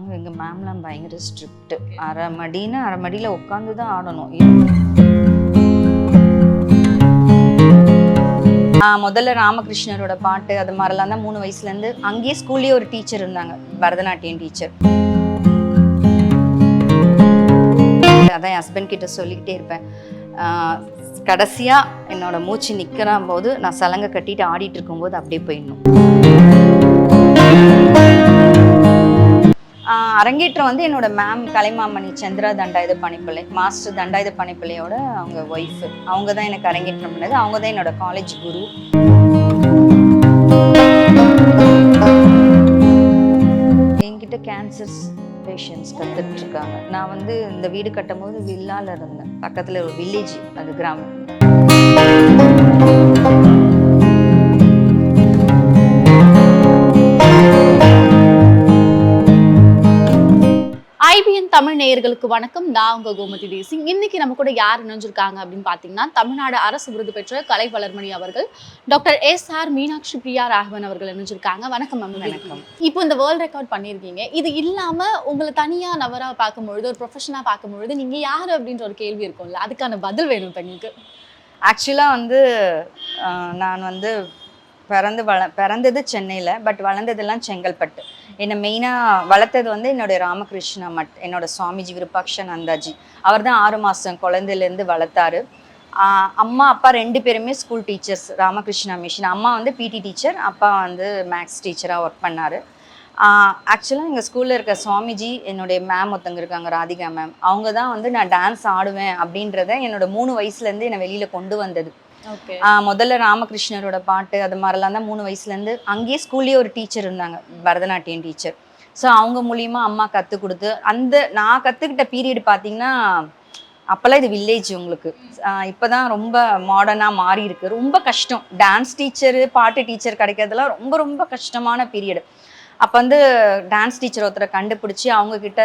எங்கள் மேம்லாம் பயங்கர ஸ்ட்ரிக்ட் அரை மடின்னு அரை மடியில் உட்காந்து தான் ஆடணும். ஆ, முதல்ல ராமகிருஷ்ணரோட பாட்டு அது மாதிரிலாம் தான் மூணு வயசுலேருந்து அங்கேயே ஸ்கூல்லேயே ஒரு டீச்சர் இருந்தாங்க. பரதநாட்டியம் டீச்சர் அதான் என் ஹஸ்பண்ட் கிட்ட சொல்லிக்கிட்டே இருப்பேன். கடைசியாக என்னோட மூச்சு நிற்கிற போது நான் சலங்கை கட்டிட்டு ஆடிட்டு இருக்கும்போது அப்படியே போயிடணும். அரங்கேற்றம் வந்து என்னோட மேம் கலைமாமணி சந்திரா தண்டாயுத பணிப்பிள்ளை மாஸ்டர் தண்டாயுத பணிப்பிள்ளையோட அவங்க ஒய்ஃப் அவங்க தான் எனக்கு அரங்கேற்றம் பண்ணது. அவங்க தான் என்னோட காலேஜ் குரு. என்கிட்ட கேன்சர்ஸ் பேஷண்ட்ஸ் கற்றுட்டு இருக்காங்க நான் வந்து இந்த வீடு கட்டும்போது வில்லால இருந்தேன். பக்கத்தில் ஒரு வில்லேஜ் அது கிராமம். ஐபிஎன் தமிழ் நேயர்களுக்கு வணக்கம். நான் உங்க கோமதி தேசிங். இன்னைக்கு நம்ம கூட யார் இணைஞ்சிருக்காங்க அப்படின்னு பாத்தீங்கன்னா தமிழ்நாடு அரசு விருது பெற்ற கலை வளர்மணி அவர்கள் doctor S R Meenakshi Priya Raghavan அவர்கள் இணைஞ்சிருக்காங்க. வணக்கம் மேம். வணக்கம். இப்போ இந்த வேர்ல்ட் ரெக்கார்ட் பண்ணியிருக்கீங்க. இது இல்லாம உங்களை தனியா நபரா பார்க்கும்பொழுது ஒரு ப்ரொஃபஷனா பார்க்கும்பொழுது நீங்க யாரு அப்படின்ற ஒரு கேள்வி இருக்கும்ல. அதுக்கான பதில் வேணும் இப்ப எங்களுக்கு ஆக்சுவலாக வந்து நான் வந்து பிறந்து வள பிறந்தது சென்னையில் பட் வளர்ந்ததெல்லாம் செங்கல்பட்டு. என்னை மெயினாக வளர்த்தது வந்து என்னுடைய ராமகிருஷ்ணா மட் என்னோட சுவாமிஜி விருப்பாக்ஷன் அந்தாஜி அவர் தான் ஆறு மாதம் குழந்தையிலேருந்து வளர்த்தாரு. அம்மா அப்பா ரெண்டு பேருமே ஸ்கூல் டீச்சர்ஸ் ராமகிருஷ்ணா மிஷின் அம்மா வந்து பிடி டீச்சர் அப்பா வந்து மேக்ஸ் டீச்சராக ஒர்க் பண்ணார். ஆக்சுவலாக எங்கள் ஸ்கூலில் இருக்க சுவாமிஜி என்னுடைய மேம் ஒருத்தங்க இருக்காங்க ராதிகா மேம் அவங்க தான் வந்து நான் டான்ஸ் ஆடுவேன் அப்படின்றத என்னோட மூணு வயசுலேருந்து என்னை வெளியில் கொண்டு வந்தது. முதல்ல ராமகிருஷ்ணரோட பாட்டு அது மாதிரிலாம் தான் மூணு வயசுலேருந்து அங்கேயே ஸ்கூல்லேயே ஒரு டீச்சர் இருந்தாங்க பரதநாட்டியம் டீச்சர் ஸோ அவங்க மூலியமா அம்மா கற்றுக் கொடுத்து அந்த நான் கற்றுக்கிட்ட பீரியட் பார்த்தீங்கன்னா அப்போல்லாம் இது வில்லேஜ் உங்களுக்கு. இப்போ தான் ரொம்ப மாடர்னாக மாறி இருக்கு. ரொம்ப கஷ்டம். டான்ஸ் டீச்சரு பாட்டு டீச்சர் கிடைக்கிறதுலாம் ரொம்ப ரொம்ப கஷ்டமான பீரியடு அப்போ வந்து டான்ஸ் டீச்சர் ஒருத்தரை கண்டுபிடிச்சி அவங்கக்கிட்ட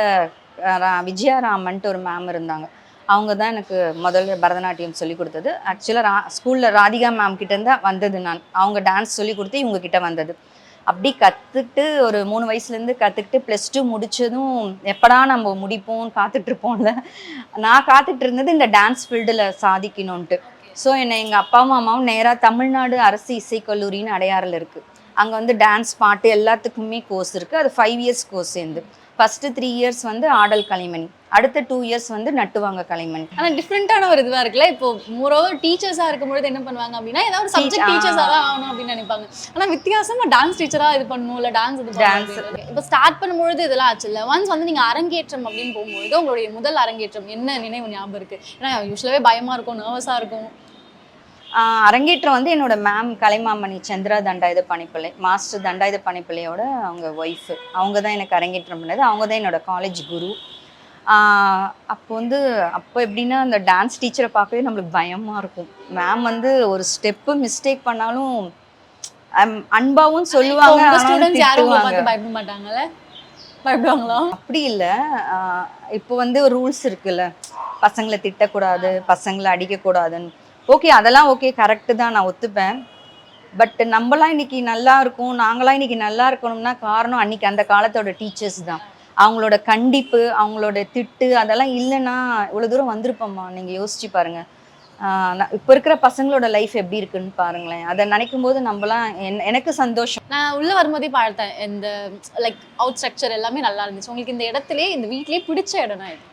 விஜயாராமன்ட்டு ஒரு மேம் இருந்தாங்க. அவங்க தான் எனக்கு முதல்ல பரதநாட்டியம் சொல்லி கொடுத்தது. ஆக்சுவலாக ரா ஸ்கூலில் ராதிகா மேம் கிட்டேருந்து வந்தது நான். அவங்க டான்ஸ் சொல்லி கொடுத்து இவங்க கிட்ட வந்தது. அப்படி கற்றுக்கிட்டு ஒரு மூணு வயசுலேருந்து கற்றுக்கிட்டு ப்ளஸ் டூ முடித்ததும் எப்படா நம்ம முடிப்போம் காத்துட்ருப்போம்ல நான் காத்துட்டு இருந்தது இந்த டான்ஸ் ஃபீல்டில் சாதிக்கணும்ன்ட்டு. ஸோ என்னை எங்கள் அப்பாவும் அம்மாவும் நேராக தமிழ்நாடு அரசு இசைக்கல்லூரின்னு அடையாறில் இருக்குது அங்கே வந்து டான்ஸ் பாட்டு எல்லாத்துக்குமே கோர்ஸ் இருக்குது அது ஃபைவ் இயர்ஸ் கோர்ஸ் சேர்ந்து. ஃபஸ்ட்டு த்ரீ இயர்ஸ் வந்து ஆடல் கலைமணி அடுத்த டூ இயர்ஸ் வந்து நட்டுவாங்க கலைமணி ஆனா டிஃப்ரெண்டான ஒரு இதுவா இருக்குல்ல? இப்போ மோரோவர் டீச்சர்ஸா இருக்கும்பொழுது என்ன பண்ணுவாங்க அப்படின்னா ஏதாவது ஒரு சப்ஜெக்ட் ஆ. டீச்சர்ஸா தான் ஆகணும் அப்படின்னு நினைப்பாங்க. ஆனா வித்தியாசமா டான்ஸ் டீச்சரா இது பண்ணணும் இல்ல டான்ஸ் இது. டான்ஸ் இப்போ ஸ்டார்ட் பண்ணும்பொழுது இதெல்லாம் ஆச்சு இல்ல. ஒன்ஸ் வந்து நீங்க அரங்கேற்றம் அப்படின்னு போகும்பொழுது உங்களுடைய முதல் அரங்கேற்றம் என்ன நினைவு ஞாபகம் இருக்கு? ஏன்னா யூஸ்வலாவே பயமா இருக்கும் நர்வஸா இருக்கும். அரங்கேற்றம் வந்து என்னோட மேம் கலைமாமணி சந்திரா தண்டாயுத பணிப்பிள்ளை மாஸ்டர் தண்டாயுத பணிப்பிள்ளையோட அவங்க ஒய்ஃப் அவங்க தான் எனக்கு அரங்கேற்றம் பண்ணது. அவங்க தான் என்னோட காலேஜ் குரு. அப்போ வந்து அப்போ எப்படின்னா அந்த டான்ஸ் டீச்சரை பார்க்கவே நம்மளுக்கு பயமாக இருக்கும். மேம் வந்து ஒரு ஸ்டெப்பு மிஸ்டேக் பண்ணாலும் அன்பாவும் சொல்லுவாங்க பயப்படுவாங்களா? அப்படி இல்லை. இப்போ வந்து ரூல்ஸ் இருக்குல்ல. பசங்களை திட்டக்கூடாது பசங்களை அடிக்கக்கூடாதுன்னு. ஓகே அதெல்லாம் ஓகே கரெக்டு தான் நான் ஒத்துப்பேன். பட் நம்மளாம் இன்னைக்கு நல்லா இருக்கும் நாங்களாம் இன்னைக்கு நல்லா இருக்கணும்னா காரணம் அன்னைக்கு அந்த காலத்தோட டீச்சர்ஸ் தான். அவங்களோட கண்டிப்பு அவங்களோட திட்டு அதெல்லாம் இல்லைன்னா இவ்வளோ தூரம் வந்திருப்போம்மா. நீங்கள் யோசிச்சு பாருங்க. நான் இப்போ இருக்கிற பசங்களோட லைஃப் எப்படி இருக்குன்னு பாருங்களேன். அதை நினைக்கும் போது நம்மலாம் என்- எனக்கு சந்தோஷம். நான் உள்ள வரும்போதே பார்த்தேன் இந்த லைக் அவுட் ஸ்ட்ரக்சர் எல்லாமே நல்லா இருந்துச்சு. உங்களுக்கு இந்த இடத்துலயே இந்த வீட்லயே பிடிச்ச இடம்னா இது.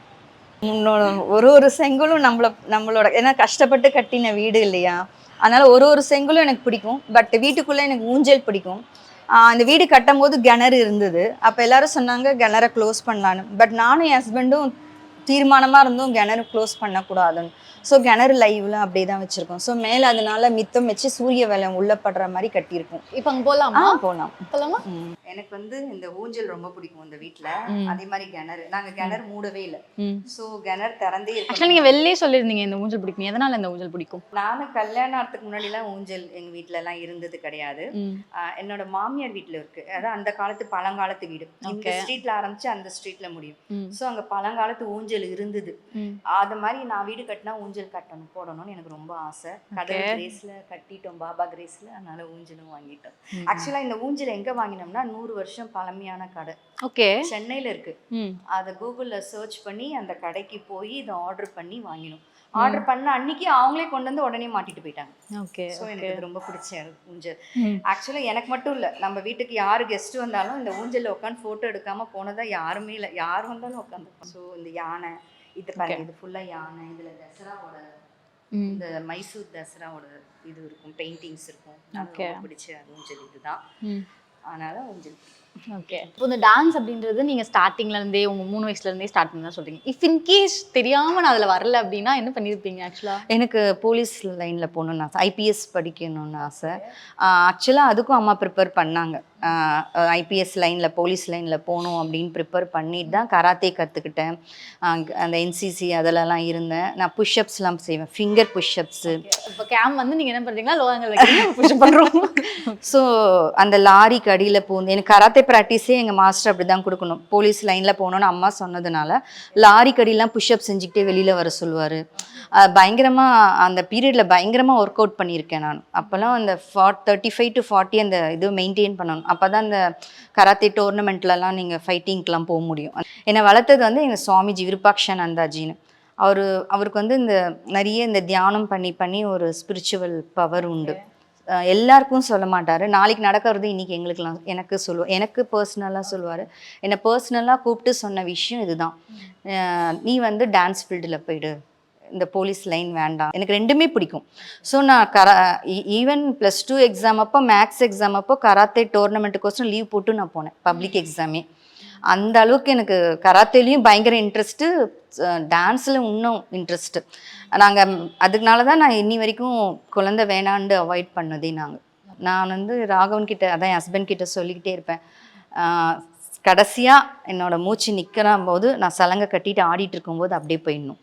ஒரு ஒரு செங்கலும் நம்மள நம்மளோட ஏன்னா கஷ்டப்பட்டு கட்டின வீடு இல்லையா? அதனால ஒரு ஒரு செங்கலும் எனக்கு பிடிக்கும். பட் வீட்டுக்குள்ள எனக்கு ஊஞ்சல் பிடிக்கும். அந்த வீடு கட்டும் போது கிணறு இருந்தது. அப்போ எல்லாரும் சொன்னாங்க கிணற க்ளோஸ் பண்ணலான்னு பட் நானும் என் ஹஸ்பண்டும் தீர்மானமாக இருந்தும் கிணறு க்ளோஸ் பண்ணக்கூடாதுன்னு. ஸோ கிணறு லைவ்ல அப்படியே தான் வச்சுருக்கோம். ஸோ மேலே அதனால மித்தம் வச்சு சூரிய வெள்ளம் உள்ள படுற மாதிரி கட்டியிருக்கோம். இப்போ அங்க போலாமா? ஆ போகலாம் போலாமா? எனக்கு வந்து இந்த ஊஞ்சல் ரொம்ப பிடிக்கும் இந்த வீட்டில். அதே மாதிரி கிணறு. நாங்கள் கிணறு மூடவே இல்லை. ஸோ கிணறு திறந்தே ஆக்சுவலா இருக்கும் நீங்க வெளிலே சொல்லியிருந்தீங்க இந்த ஊஞ்சல் பிடிக்கும். எதனால இந்த ஊஞ்சல் பிடிக்கும்? நானும் கல்யாணத்துக்கு முன்னாடிலாம் ஊஞ்சல் எங்கள் வீட்டிலலாம் இருந்தது கிடையாது. என்னோட மாமியார் வீட்டில் இருக்கு. அதாவது அந்த காலத்து பழங்காலத்து வீடு. இந்த Okay. ஸ்ட்ரீட்ல ஆரம்பிச்சு அந்த ஸ்ட்ரீட்ல முடியும். ஸோ அங்கே பழங்காலத்து ஊஞ்சல் இருந்தது. ம். அது மாதிரி நான் வீடு கட்டினா ஊஞ்சல் கட்டணும் போடணும்னு எனக்கு ரொம்ப ஆசை. கடல் கிரேஸ்ல கட்டிட்டோம் பாபா கிரேஸ்ல அதனால ஊஞ்சலும் வாங்கிட்டோம். ஆக்சுவலா இந்த ஊஞ்சல் எங்க வாங்கினோம்னா நூறு வருஷம் பழமையான கடை. ஓகே. சென்னையில இருக்கு. அதை கூகுளில் சர்ச் பண்ணி அந்த கடைக்கு போய் இதை ஆர்டர் பண்ணி வாங்கினோம். ஆர்டர் பண்ண அன்னைக்கு அவங்களே கொண்டு வந்து உடனே மாட்டிட்டு போயிட்டாங்க. ஓகே ஸோ எனக்கு இது ரொம்ப பிடிச்ச ஊஞ்சல். ஆக்சுவலாக எனக்கு மட்டும் இல்லை. நம்ம வீட்டுக்கு யார் கெஸ்ட் வந்தாலும் இந்த ஊஞ்சலில் உட்காந்து ஃபோட்டோ எடுக்காம போனதா யாருமே இல்லை. யார் வந்தாலும் உட்காந்து ஸோ இந்த யானை இது பாருங்க இது ஃபுல்லாக யானை இதில் தசராவோட இந்த மைசூர் தசராவோட இது இருக்கும் பெயிண்டிங்ஸ் இருக்கும். பிடிச்ச ஊஞ்சல் இதுதான். அதனால ஊஞ்சல். ஓகே இப்போ இந்த டான்ஸ் அப்படின்றது நீங்க ஸ்டார்டிங்ல இருந்தே உங்க மூணு வயசுல இருந்தே ஸ்டார்ட் பண்ணி தான் சொல்றீங்க. இஃப் இன் கேஸ் தெரியாம நான் அதுல வரல அப்படின்னா என்ன பண்ணிருப்பீங்க ஆக்சுவலா எனக்கு போலீஸ் லைனில் போகணுன்னு ஆசை. ஐபிஎஸ் படிக்கணும்னு ஆசை. ஆக்சுவலாக அதுக்கும் அம்மா ப்ரிப்பேர் பண்ணாங்க. ஐபிஎஸ் லைனில் போலீஸ் லைனில் போகணும் அப்படின்னு ப்ரிப்பேர் பண்ணிட்டு தான் கராத்தே கற்றுக்கிட்டேன் அந்த என்சிசி அதிலலாம் இருந்தேன். நான் புஷ்அப்ஸ்லாம் செய்வேன். ஃபிங்கர் புஷ்அப்ஸு இப்போ கேம் வந்து நீங்க என்ன பண்றோம். ஸோ அந்த லாரிக்கு அடியில் பூந்து எனக்கு கராத்தே ப்ராக்டிஸே எங்கள் மாஸ்டர் அப்படி தான் கொடுக்கணும். போலீஸ் லைனில் போகணுன்னு அம்மா சொன்னதுனால லாரிக்கு அடியெலாம் புஷ்அப் செஞ்சுக்கிட்டே வெளியில் வர சொல்லுவார். பயங்கரமாக அந்த பீரியடில் பயங்கரமாக ஒர்க் அவுட் பண்ணியிருக்கேன் நான். அப்போல்லாம் அந்த ஃபார்ட் தேர்ட்டி ஃபைவ் டு ஃபார்ட்டி அந்த இது மெயின்டைன் பண்ணணும். அப்போ தான் அந்த கராத்தே டோர்னமெண்ட்லலாம் நீங்கள் ஃபைட்டிங்க்கெலாம் போக முடியும். என்னை வளர்த்தது வந்து எங்கள் சுவாமிஜி விருப்பாக்ஷானந்தாஜின்னு அவர் அவருக்கு வந்து இந்த நிறைய இந்த தியானம் பண்ணி பண்ணி ஒரு ஸ்பிரிச்சுவல் பவர் உண்டு. எல்லாருக்கும் சொல்ல மாட்டார். நாளைக்கு நடக்கிறது இன்னைக்கு எங்களுக்குலாம் எனக்கு சொல்லுவார் எனக்கு பர்சனலாக சொல்லுவார். என்னை பர்சனலாக கூப்பிட்டு சொன்ன விஷயம் இதுதான். நீ வந்து டான்ஸ் ஃபீல்டில் போயிடு. இந்த போலீஸ் லைன் வேண்டாம். எனக்கு ரெண்டுமே பிடிக்கும். ஸோ நான் கரா ஈவன் ப்ளஸ் டூ எக்ஸாம் அப்போ மேக்ஸ் எக்ஸாம் அப்போ கராத்தே டோர்னமெண்ட்டுக்கோசரம் லீவ் போட்டு நான் போனேன் பப்ளிக் எக்ஸாமே அந்த அளவுக்கு எனக்கு கராத்தேலையும் பயங்கர இன்ட்ரெஸ்ட்டு டான்ஸில் இன்னும் இன்ட்ரெஸ்ட்டு நாங்கள் அதனால தான் நான் இன்னி வரைக்கும் குழந்தை வேணான்னு அவாய்ட் பண்ணதே நாங்கள் நான் வந்து ராகவன் கிட்ட அதான் என் ஹஸ்பண்ட் கிட்ட சொல்லிக்கிட்டே இருப்பேன். கடைசியாக என்னோட மூச்சு நிற்கிற போது நான் சலங்கை கட்டிட்டு ஆடிட்டு இருக்கும்போது அப்படியே போயிடணும்.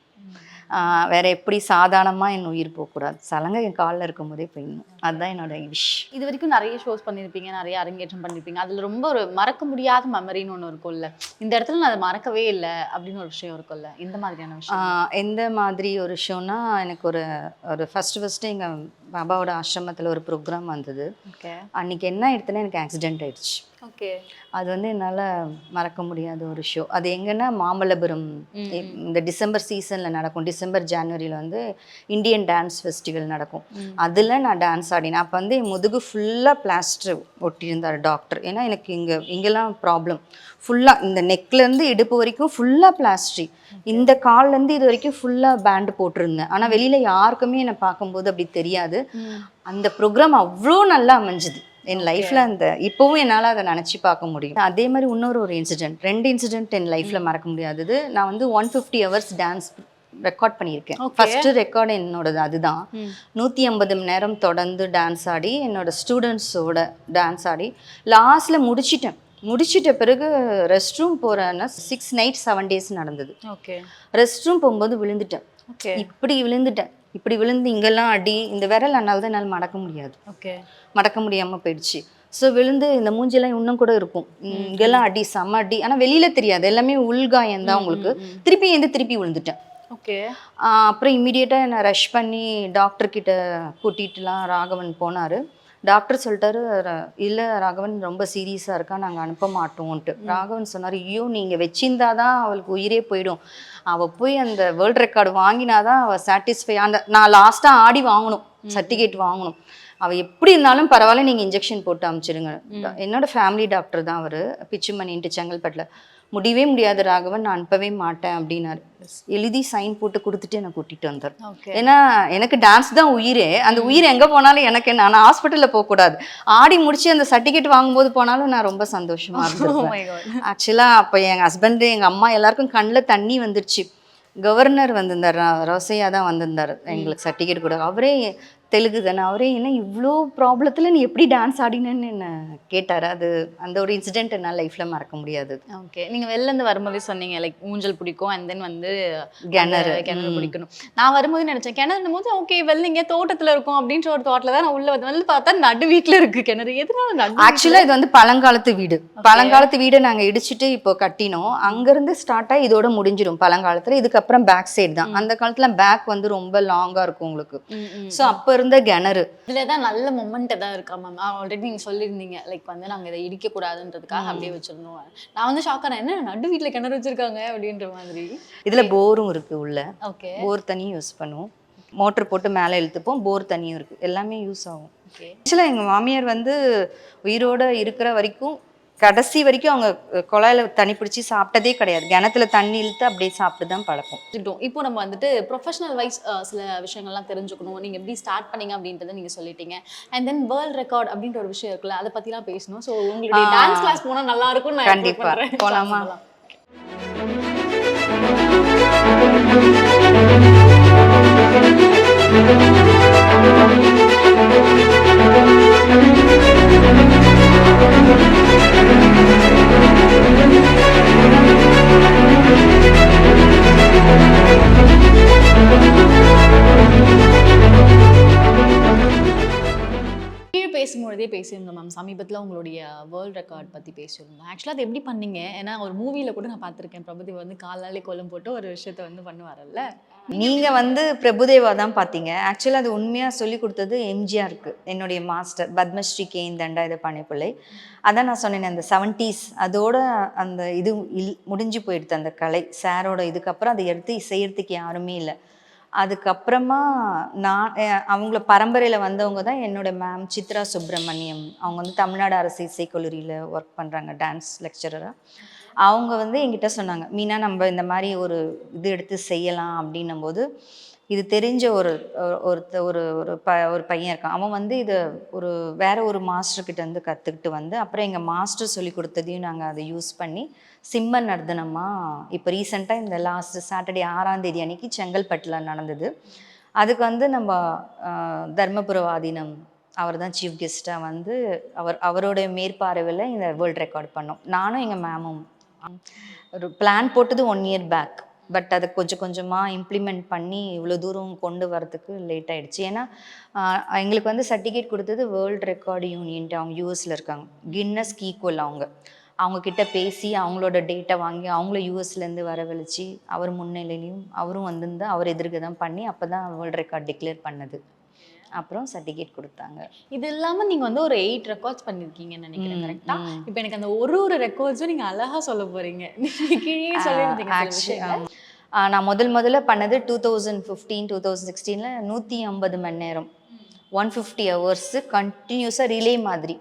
வேற எப்படி சாதாரணமாக என் உயிர் போகக்கூடாது? சலங்கை என் காலில் இருக்கும்போதே போயிடணும். அதுதான் என்னோட விஷ் இது வரைக்கும் நிறைய ஷோஸ் பண்ணியிருப்பீங்க நிறைய அரங்கேற்றம் பண்ணியிருப்பீங்க. அதுல ரொம்ப ஒரு மறக்க முடியாத மெமரின்னு ஒன்று இருக்கும்ல. இந்த இடத்துல நான் அதை மறக்கவே இல்லை அப்படின்னு ஒரு விஷயம் இருக்கும்ல. இந்த மாதிரியான விஷயம். எந்த மாதிரி ஒரு ஷோனா எனக்கு ஒரு ஒரு ஃபஸ்ட்டு ஃபஸ்ட்டு எங்கள் பாபாவோட ஆசிரமத்தில் ஒரு ப்ரோக்ராம் வந்தது. ஓகே அன்னைக்கு என்ன எடுத்தேன்னா எனக்கு ஆக்சிடென்ட் ஆயிடுச்சு. ஓகே. அது வந்து என்னால் மறக்க முடியாத ஒரு ஷோ அது எங்கன்னா மாமல்லபுரம். இந்த டிசம்பர் சீசனில் நடக்கும். டிசம்பர் ஜனவரியில் வந்து இந்தியன் டான்ஸ் ஃபெஸ்டிவல் நடக்கும். அதில் நான் டான்ஸ் ஆடினேன். அப்போ வந்து என் முதுகு ஃபுல்லாக பிளாஸ்டர் ஒட்டியிருந்தார் டாக்டர் ஏன்னா எனக்கு இங்கே இங்கெல்லாம் ப்ராப்ளம் ஃபுல்லாக இந்த நெக்லேருந்து இடுப்பு வரைக்கும் ஃபுல்லாக பிளாஸ்ட்ரி இந்த கால்லேருந்து இது வரைக்கும் ஃபுல்லாக பேண்டு போட்டிருந்தேன். ஆனால் வெளியில் யாருக்குமே என்னை பார்க்கும்போது அப்படி தெரியாது. அந்த ப்ரோக்ராம் அவ்வளோ நல்லா அமைஞ்சுது. என் லைஃப்பில் அந்த இப்போவும் என்னால் அதை நினச்சி பார்க்க முடியும். அதே மாதிரி இன்னொரு ஒரு இன்சிடென்ட் ரெண்டு இன்சிடென்ட் என் லைஃப்பில் மறக்க முடியாதது நான் வந்து one fifty hours dance record பண்ணியிருக்கேன். ஃபஸ்ட்டு ரெக்கார்டு என்னோடது அதுதான். நூற்றி ஐம்பது மணி நேரம் தொடர்ந்து டான்ஸ் ஆடி என்னோட ஸ்டூடெண்ட்ஸோட டான்ஸ் ஆடி லாஸ்ட்டில் முடிச்சிட்டேன். முடிச்சிட்ட பிறகு ரெஸ்ட் ரூம் போகிறேன்னா சிக்ஸ் நைட் செவன் டேஸ் நடந்தது. ஓகே ரெஸ்ட் ரூம் போகும்போது விழுந்துட்டேன். இப்படி விழுந்துட்டேன். இப்படி விழுந்து இங்கெல்லாம் அடி இந்த விரல் என்னால் தான் என்னால் மடக்க முடியாது. ஓகே. மடக்க முடியாமல் போயிடுச்சு. ஸோ விழுந்து இந்த மூஞ்செல்லாம் இன்னும் கூட இருக்கும். இங்கெல்லாம் அடி செம்ம அடி. ஆனால் வெளியில தெரியாது. எல்லாமே உள்காயம் தான் உங்களுக்கு. திருப்பி எந்த திருப்பி விழுந்துட்டேன். ஓகே. அப்புறம் இம்மிடியேட்டாக என்னை ரஷ் பண்ணி டாக்டர் கிட்ட கூட்டிட்டுலாம் ராகவன் போனார். டாக்டர் சொல்லிட்டாரு "ர- இல்ல ராகவன் ரொம்ப சீரியஸாக இருக்கா? நாங்கள் அனுப்ப மாட்டோம்ன்ட்டு. ராகவன் சொன்னார் ஐயோ நீங்கள் வச்சிருந்தாதான் அவளுக்கு உயிரே போயிடும். அவள் போய் அந்த வேர்ல்ட் ரெக்கார்டு வாங்கினாதான் அவள் சாட்டிஸ்ஃபை அந்த நான் லாஸ்ட்டாக ஆடி வாங்கணும் சர்டிஃபிகேட் வாங்கணும். அவள் எப்படி இருந்தாலும் பரவாயில்ல நீங்கள் இன்ஜெக்ஷன் போட்டு அமுச்சிடுங்க என்னோட ஃபேமிலி டாக்டர் தான் அவர். பிச்சுமணின்ட்டு செங்கல்பட்டில். முடியவே முடியாது ராகவன் நான் அனுப்பவே மாட்டேன் அப்படின்னாரு. எழுதி சைன் போட்டு கொடுத்துட்டு என்னை கூட்டிட்டு வந்தார். ஏன்னா எனக்கு டான்ஸ் தான் உயிரே. அந்த உயிர் எங்கே போனாலும் எனக்கு என்ன நான் ஹாஸ்பிட்டலில் போகக்கூடாது. ஆடி முடிச்சு அந்த சர்டிஃபிகேட் வாங்கும்போது போனாலும் நான் ரொம்ப சந்தோஷமா மை காட் ஆக்சுவலாக அப்போ எங்கள் ஹஸ்பண்டு எங்கள் அம்மா எல்லாருக்கும் கண்ணில் தண்ணி வந்துருச்சு. கவர்னர் வந்திருந்தார் ரோசையா தான் வந்திருந்தார். எங்களுக்கு சர்டிஃபிகேட் கூட. அவரே தெலுங்கு தானே அவரே என்ன இவ்வளோ ப்ராப்ளத்தில் நீ எப்படி டான்ஸ் ஆடினேன்னு என்ன கேட்டார்? அது அந்த ஒரு இன்சிடென்ட் என்னால் லைஃப்பில் மறக்க முடியாது. ஓகே. நீங்க வெளில இருந்து வரும்போதே சொன்னீங்க லைக் ஊஞ்சல் பிடிக்கும் அண்ட் தென் வந்து கிணறு. கிணறு. பிடிக்கணும். நான் வரும்போது நினைச்சேன் கிணறு போது ஓகே வெளில இங்கே தோட்டத்துல இருக்கும் அப்படின்ற ஒரு தோட்டல தான் நான் உள்ள வந்து வந்து பார்த்தா நடு வீட்ல இருக்கு கிணறு. எதனால நடு ஆக்சுவலாக இது வந்து பழங்காலத்து வீடு. பழங்காலத்து வீடை நாங்கள் இடிச்சிட்டு இப்போ கட்டினோம். அங்கேருந்து ஸ்டார்ட் ஆகி இதோட முடிஞ்சிடும் பழங்காலத்தில். இதுக்கப்புறம் பேக் சைடு தான். அந்த காலத்தில் பேக் வந்து ரொம்ப லாங்காக இருக்கும் உங்களுக்கு. ஸோ அப்போ இருந்த கிணறு. இதுல தான் நல்ல மொமெண்ட் தான் இருக்கா மேம் ஆல்ரெடி நீங்க சொல்லியிருந்தீங்க. லைக் வந்து நாங்க இதை இடிக்க கூடாதுன்றதுக்காக அப்படியே வச்சிருந்தோம். நான் வந்து ஷாக் ஆனேன். என்ன நடு வீட்ல கிணறு வச்சிருக்காங்க? அப்படின்ற மாதிரி. இதில் போரும் இருக்குது உள்ள. ஓகே போர் தண்ணியும் யூஸ் பண்ணுவோம். மோட்டர் போட்டு மேலே இழுத்துப்போம். போர் தண்ணியும் இருக்குது எல்லாமே யூஸ் ஆகும். ஓகே ஆக்சுவலாக எங்கள் மாமியார் வந்து உயிரோட இருக்கிற வரைக்கும் கடைசி வரைக்கும் அவங்க குழாயில தண்ணி பிடிச்சி சாப்பிட்டதே கிடையாது கிணத்துல தண்ணி இழுத்து அப்படியே சாப்பிட்டு தான் பழக்கம் இப்போ நம்ம வந்துட்டு ப்ரொஃபஷனல் வைஸ் சில விஷயங்கள்லாம் தெரிஞ்சுக்கணும் நீங்க எப்படி ஸ்டார்ட் பண்ணீங்க அப்படின்றத நீங்க சொல்லிட்டீங்க அண்ட் தென் வேர்ல்ட் ரெக்கார்ட் அப்படின்ற ஒரு விஷயம் இருக்குல்ல அதை பத்திலாம் பேசணும் ஸோ உங்களுடைய. டான்ஸ் கிளாஸ் போனா நல்லா இருக்கும்னு நான் expect கண்டிப்பா. பண்றேன். போலாமா? பேசும்பொழுதே பேசியிருந்தோம் மேம் சமீபத்தில் உங்களுடைய வேர்ல்ட் ரெக்கார்ட் பற்றி பேசியிருந்தோம். ஆக்சுவலாக அது எப்படி பண்ணீங்க? ஏன்னா ஒரு மூவியில் கூட நான் பார்த்துருக்கேன். பிரபுதேவா வந்து காலாலே கோலம் போட்டு ஒரு விஷயத்த வந்து பண்ணுவாரல்ல? நீங்கள் வந்து பிரபுதேவா தான் பார்த்தீங்க. ஆக்சுவலாக அது உண்மையாக சொல்லி கொடுத்தது எம்ஜிஆருக்கு என்னுடைய மாஸ்டர் பத்மஸ்ரீ கே தண்டா இது பிள்ளை அதான் நான் சொன்னேன் அந்த செவன்ட்டீஸ் அதோட அந்த இது இல் முடிஞ்சு போயிடுது அந்த கலை. சாரோட இதுக்கப்புறம் அதை எடுத்து செய்யறதுக்கு யாருமே இல்லை. அதுக்கப்புறமா நான் அவங்கள பரம்பரையில் வந்தவங்க தான் என்னோட மேம் சித்ரா சுப்பிரமணியம். அவங்க வந்து தமிழ்நாடு அரசு இசைக்கல்லூரியில் ஒர்க் பண்ணுறாங்க டான்ஸ் லெக்சரராக அவங்க வந்து என்கிட்ட சொன்னாங்க மீனா நம்ம இந்த மாதிரி ஒரு இது எடுத்து செய்யலாம். அப்படின்னும் போது இது தெரிஞ்ச ஒரு ஒருத்த ஒரு ஒரு ப ஒரு பையன் இருக்கான். அவன் வந்து இதை ஒரு வேற ஒரு மாஸ்டர்கிட்ட இருந்து கற்றுக்கிட்டு வந்து அப்புறம் எங்கள் மாஸ்டர் சொல்லி கொடுத்ததையும் நாங்கள் அதை யூஸ் பண்ணி சிம்ம நர்தனமாக இப்போ ரீசெண்டாக இந்த லாஸ்ட் சாட்டர்டே ஆறாம் தேதி அன்னைக்கு செங்கல்பட்டில் நடந்தது. அதுக்கு வந்து நம்ம தர்மபுரவாதீனம் அவர் தான் சீஃப் கெஸ்ட்டாக வந்து அவர் அவரோட மேற்பார்வையில் இந்த வேர்ல்ட் ரெக்கார்ட் பண்ணோம். நானும் எங்கள் மேமும் ஒரு பிளான் போட்டது ஒன் இயர் பேக் பட் அதை கொஞ்சம் கொஞ்சமாக இம்ப்ளிமெண்ட் பண்ணி இவ்வளோ தூரம் கொண்டு வரதுக்கு லேட் ஆகிடுச்சு ஏன்னா எங்களுக்கு வந்து சர்டிஃபிகேட் கொடுத்தது வேர்ல்ட் ரெக்கார்டு யூனியன்ட்டு அவங்க யூஎஸில் இருக்காங்க. கின்னஸ்க்கு ஈக்குவல் அவங்க. அவங்கக்கிட்ட பேசி அவங்களோட டேட்டா வாங்கி அவங்கள யூஎஸ்லேருந்து வரவழைச்சி அவர் முன்னிலையிலையும் அவரும் வந்திருந்து அவர் எதிர்க்க தான் பண்ணி அப்போ தான் வேர்ல்ட் ரெக்கார்ட் டிக்ளேர் பண்ணது. அப்புறம் சர்டிஃபிகேட் கொடுத்தாங்க. இது இல்லாம நீங்க வந்து ஒரு எயிட் ரெக்கார்ட்ஸ் பண்ணிருக்கீங்கன்னு நினைக்கிறேன் ம், கரெக்டா ம். இப்போ எனக்கு அந்த ஒரு ஒரு ரெக்கார்ட்ஸும் நீங்க அழகா சொல்ல போறீங்க. நீங்க கீழே சொல்லியிருந்தீங்க நான் முதல் முதல்ல பண்ணது two thousand fifteen two thousand சிக்ஸ்டீனில் நூற்றி ஐம்பது மணி நேரம். ஒன் ஃபிஃப்டி ஹவர்ஸு கண்டினியூஸாக ரிலே மாதிரி.